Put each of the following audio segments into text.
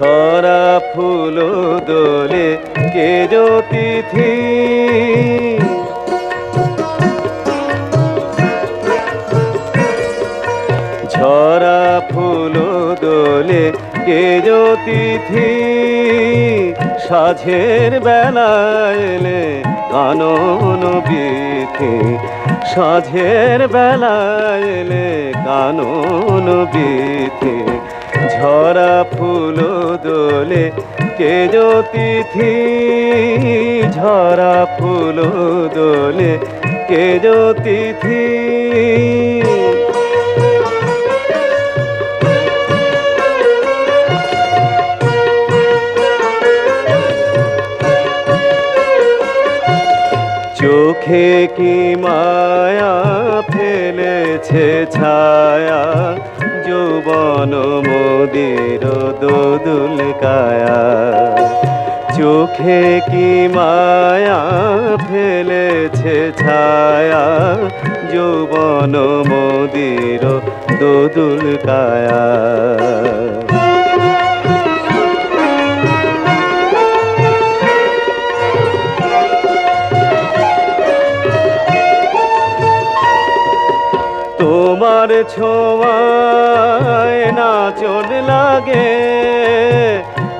ছড়া ফুল দোলে কে জ্যোতিথি ঝরা ফুল দোলে কে জ্যোতিথি সাঝের এলে কানন বিথি। সাঝের এলে কানন বিথি। ঝরা ফুল দোলে, কে জ্যোতিথি ঝরা ফুল দোলে, কে জ্যোতিথি চোখে কি মায়া ফেলেছে ছায়া? যৌবন মোদির দোদুল কায়া। চোখে কি মায়া ফেলেছে ছায়া? যৌবন মোদির দোদুল কায়া। তোমার ছোঁয়ায় নাচন লাগে,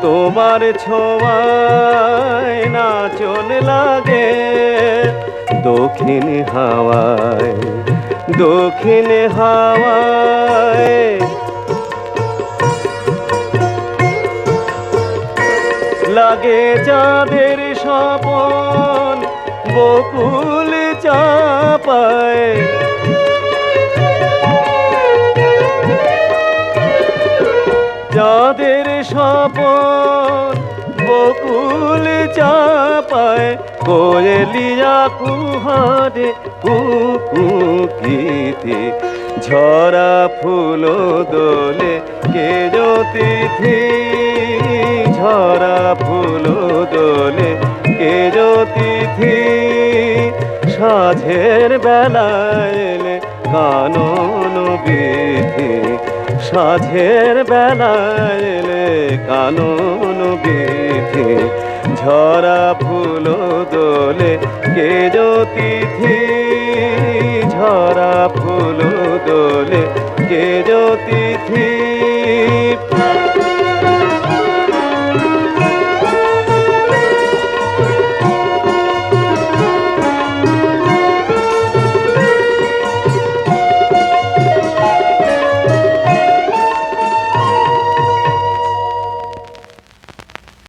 তোমার ছোঁয়ায় নাচন লাগে। দক্ষিণ হাওয়ায় দক্ষিণ হাওয়ায়। লাগে যাদের স্বপন, বকুল চাপায়। যাদের স্বপন। বকুল চাপায় কোয়েলিয়া কুহারে কুকুকিতে। ঝরা ফুল দোলে কে জ্যোতিথি ঝরা ফুল দোলে কে জ্যোতিথি সাঝের বেলায় কানন বিধি। সাঝের বেলায় এলে কানুন বিধি ঝরা ফুল দোলে কে জ্যোতিথি ঝরা ফুল দোলে কে জ্যোতিথি